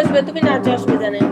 বসবে তুমি নাচে অসুবিধা নেই।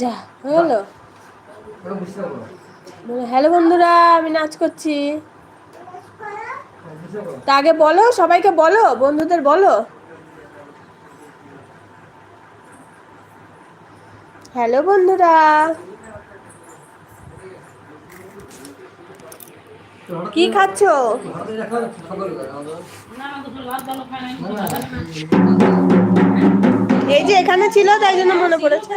যা, হলো। হ্যালো বন্ধুরা, আমি নাচ করছি। তা আগে বলো, সবাইকে বলো, বন্ধুদের বলো। হ্যালো বন্ধুরা। কি খাচ্ছো? এই যে এখানে ছিল, তাই জন্য মনে পড়েছে।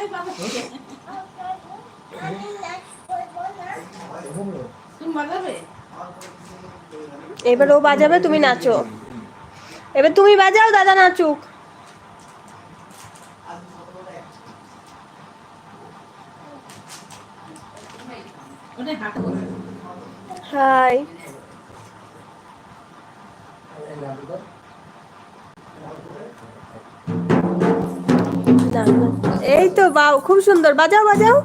এবার ও বাজাবে তুমি নাচো। এবার তুমি বাজাও দাদা নাচুক। হাই। এই তো বাউ খুব সুন্দর। বাজাও বাজাও।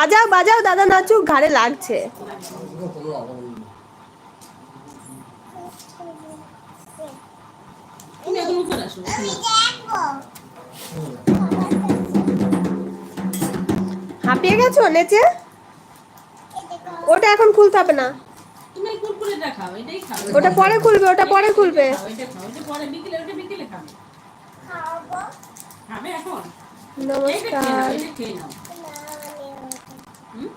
বাজাও বাজাও দাদা নাচুক ঘাড়ে লাগছে। হাঁপিয়ে গেছো নেচে? ওটা এখন খুলতে হবে না। ওটা পরে খুলবে ওটা পরে খুলবে। খাও, এটা খাও এটা পরে বিকেলে ওটা বিকেলে খাবে খাবে এখন এইটা খেয়ে নাও নমস্কার এটা খেয়ে নাও হুম?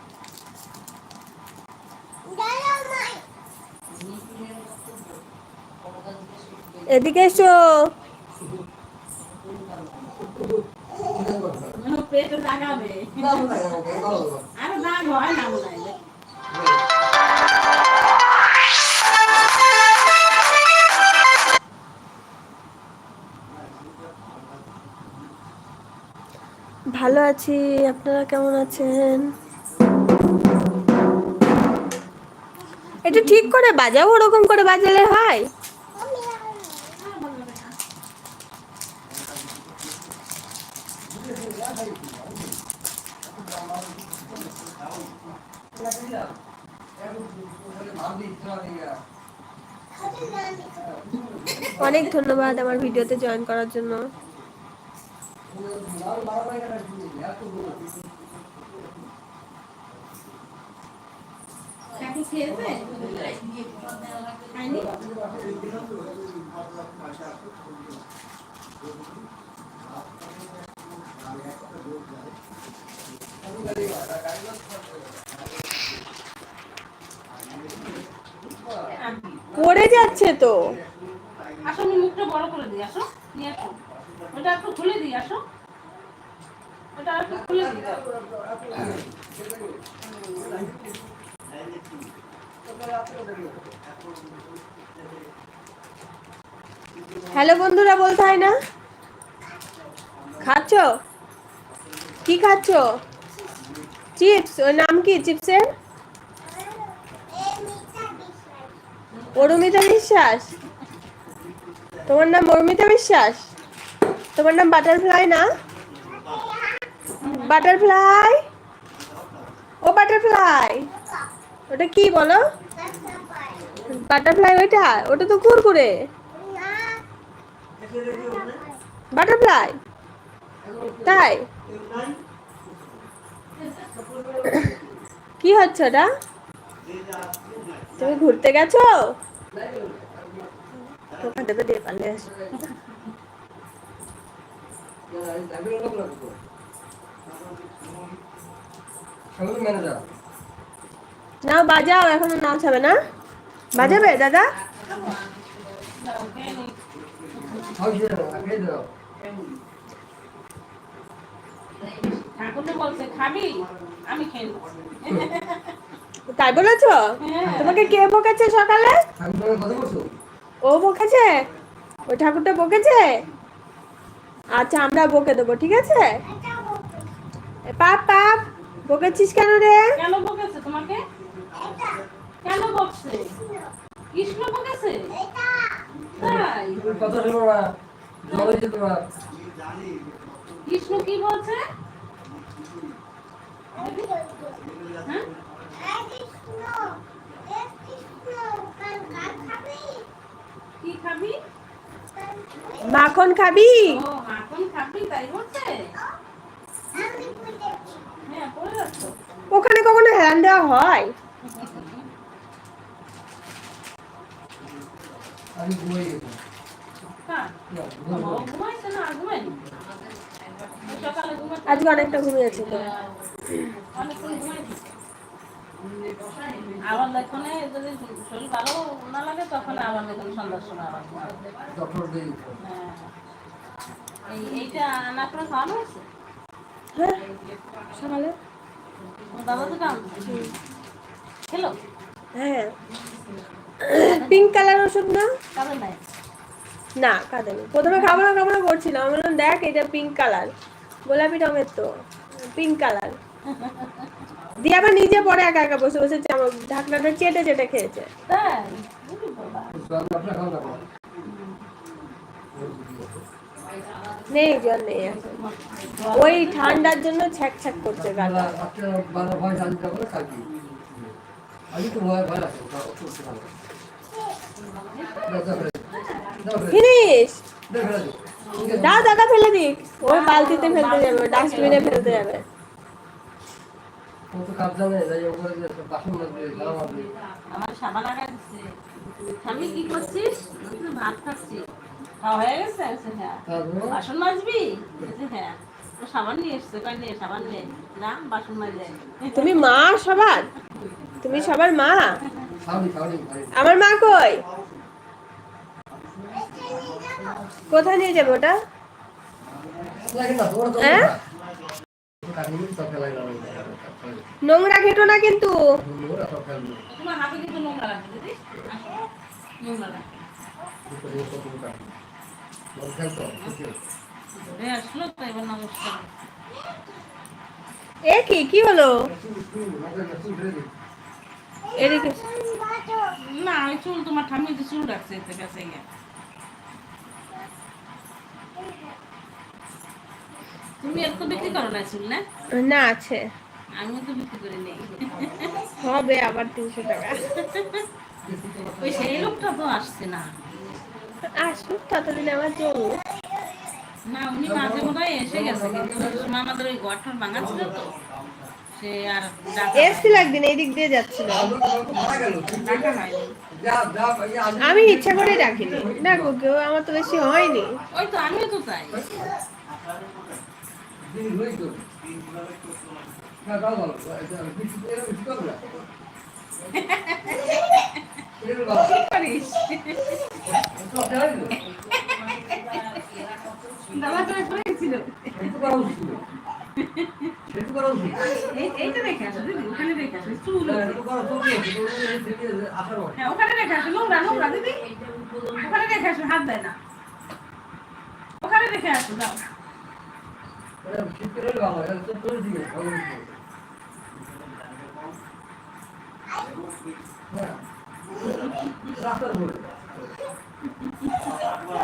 এদিকে এসো। ভালো আছি, আপনারা কেমন আছেন? এটা ঠিক করে বাজাও, ওরকম করে বাজালে হয়। অনেক ধন্যবাদ আমার ভিডিওতে জয়েন করার জন্য। পড়ে যাচ্ছে তো। আসো আমি মুখটা বড় করে দিই আসো নিয়ে আসো। ওটা একটু খুলে দিই আসো। ওটা একটু খুলে দিই। হ্যালো বন্ধুরা বলতে হয় না? খাচ্ছ? কি খাচ্ছ? চিপস ওর নাম কি? চিপসের অরুমিতা বিশ্বাস। তোমার নাম অরুমিতা বিশ্বাস? তোমার নাম বাটারফ্লাই না? বাটারফ্লাই ও বাটারফ্লাই ওটা কি বলো? বাটারফ্লাই ওইটা? ওটা তো কুরকুরে। বাটারফ্লাই তাই? কি হচ্ছে ওটা? তুমি ঘুরতে গেছো? ওখান থেকে দিয়ে নাও, বাজাও, এখনও নাচ হবে না? বাজাবে, দাদা? ঠাকুর বলছে খাবি? আমি খেয়ে তাই বলেছ? তোমাকে কে বকেছে সকালে? ও বকেছে? ওই ঠাকুরটা বকেছে? আচ্ছা আমরা বকে দেবো ঠিক আছে? পাপ পাপ বকেছিস কেন রে? কেন বকেছে তোমাকে? কেন বকছে? কৃষ্ণ বকেছে? তাই। কথা কি বলছে? হ্যাঁ মাখন খাবি? ও মাখন খাবি তাই বলছে? হ্যাঁ ওখানে কখনো হেরান দেওয়া হয়? ঘুমাতে আজকে অনেকটা ঘুমিয়েছে তো। অনেকক্ষণ লেখনে যদি শরীর ভালো না লাগে তখন আবার লেখন সন্ধ্যার সময় আবার ঘুমাবো। ডক্টর দিয়ে হ্যাঁ। এই এইটা আনা করে খাওয়ানো হয়েছে? হ্যাঁ সকালে দাদা তো কাম খেলো? হ্যাঁ। পিঙ্ক কালার ওষুধ না? কাদের নাই? না প্রথমে খাব না খাব না করছিলাম। আমি দেখ এটা পিঙ্ক কালার। গোলাপি রঙের তো পিঙ্ক কালার। দিয়ে আবার নিজে পরে একা একা বসে বসে ঢাকনাটা চেটে চেটে খেয়েছে। নেই জল নেই ওই ঠান্ডার জন্য ছ্যাক ছ্যাক করছে ফিনিশ! দাও দাদা ফেলে দিক। ওই বালতিতে ফেলতে যাবে ডাস্টবিনে ফেলতে যাবে। আমি কি করছিস? ভাত খাওয়া হয়ে গেছে? হ্যাঁ। বাসন মাজবি? হ্যাঁ। সাবান নিয়ে এসছে। কয় নিয়ে সাবান না। বাসন মাজে। তুমি মা সবার তুমি সবার মা? আমার মা কই? কোথায় নিয়ে যাবে ওটা? হ্যাঁ? নোংরা ঘেটো না কিন্তু। এ কি কি হলো? এদিকে। না ওই চুল তোমার ঠাম্মি তো চুল রাখছে এতে কাছে তুমি এত বিক্রি করো না চুল না? না আছে। আমিও তো বিক্রি করে নেই। হবে আবার তিনশো টাকা। ওই সেই লোকটা তো আসছে না। আসুক ততদিন আমার জন্য না উনি মাঝে মধ্যে এসে গেছে কিন্তু আমাদের ওই ঘরটার ভাঙা ছিল তো। সে আর এসছিল একদিন এই দিক দিয়ে যাচ্ছিল। আমি ইচ্ছা করে ডাকিনি। দেখো কেউ আমার তো বেশি হয়নি। ওই তো আমিও তো তাই। পারিস দাদা করে করেছিল এই- এইটা রেখে আসো দিদি ওখানে রেখে আসো চুল হ্যাঁ ওখানে রেখে আসো নোংরা নোংরা দিদি ওখানে রেখে আসো হাত দেয় না ওখানে রেখে আসো দাও রাস্তার